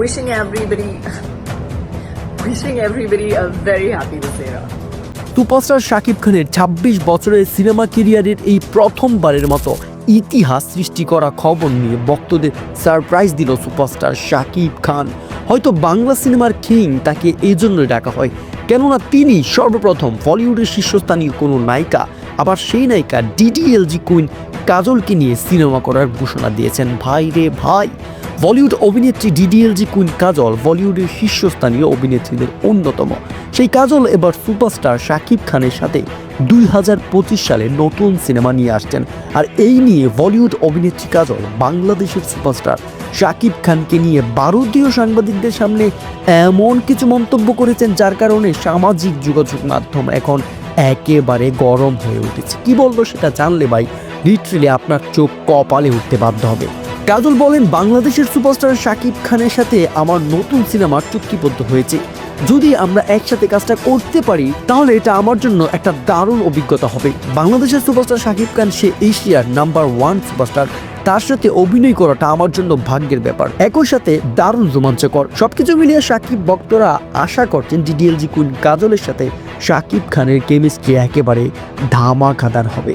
wishing everybody, wishing everybody a very happy Dussehra. Superstar Shakib খানের ২৬ বছরের cinema কেরিয়ারের এই প্রথমবারের মতো ইতিহাস সৃষ্টি করা খবর নিয়ে ভক্তদের সারপ্রাইজ দিল সুপারস্টার শাকিব খান হয়তো বাংলা সিনেমার কিং তাকে এই জন্যই ডাকা হয় কেননা তিনি সর্বপ্রথম বলিউডের শীর্ষস্থানীয় কোনো নায়িকা আবার সেই নায়িকা ডিডিএলজি কুইন কাজলকে নিয়ে সিনেমা করার ঘোষণা দিয়েছেন ভাই রে ভাই। বলিউড অভিনেত্রী ডিডিএলজি কুইন কাজল বলিউডের শীর্ষস্থানীয় অভিনেত্রীদের অন্যতম। সেই কাজল এবার সুপারস্টার শাকিব খানের সাথে দুই হাজার পঁচিশ সালে নতুন সিনেমা নিয়ে আসছেন। আর এই নিয়ে বলিউড অভিনেত্রী কাজল বাংলাদেশের সুপারস্টার শাকিব খানকে নিয়ে ভারতীয় সাংবাদিকদের সামনে এমন কিছু মন্তব্য করেছেন যার কারণে সামাজিক যোগাযোগ মাধ্যম এখন একেবারে গরম হয়ে উঠেছে। কি বলব সেটা জানলে ভাই লিটারেলি আপনার চোখ কপালে উঠতে বাধ্য হবে। কাজল বলেন, বাংলাদেশের সুপারস্টার শাকিব খানের সাথে আমার নতুন সিনেমা চুক্তিবদ্ধ হয়েছে। যদি আমরা একসাথে কাজটা করতে পারি, তাহলে এটা আমার জন্য একটা দারুণ অভিজ্ঞতা হবে। বাংলাদেশের সুপারস্টার শাকিব খান, সে এশিয়ার নাম্বার ওয়ান সুপারস্টার তার সাথে অভিনয় করাটা আমার জন্য ভাগ্যের ব্যাপার। একই সাথে দারুণ রোমাঞ্চকর। সবকিছু মিলিয়ে শাকিব ভক্তরা আশা করছেন ডিডিএলজি কুইন কাজলের সাথে শাকিব খানের কেমিস্ট্রি একেবারে ধামাকাদার হবে।